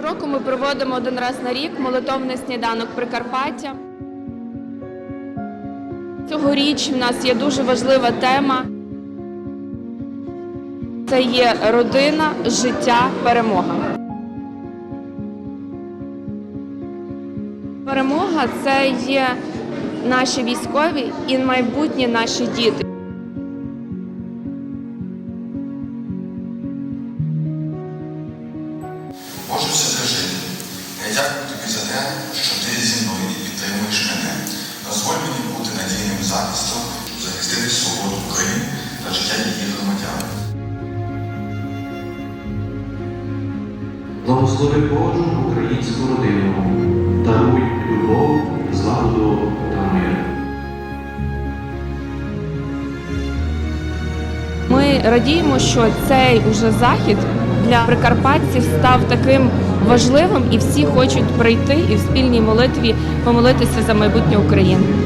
Щороку ми проводимо один раз на рік молитовний сніданок Прикарпаття. Цьогоріч в нас є дуже важлива тема. Це є родина, життя, перемога. Перемога це є наші військові і майбутні наші діти. Я дякую тобі за те, що ти зі мною і підтримуєш мене. Дозволь мені бути надійним захистом, щоб захистити свободу України та життя її громадян. Благослови Божу українську родину, даруй любов, злагоду та мир. Ми радіємо, що цей уже захід для прикарпатців став таким важливим, і всі хочуть прийти і в спільній молитві помолитися за майбутнє України.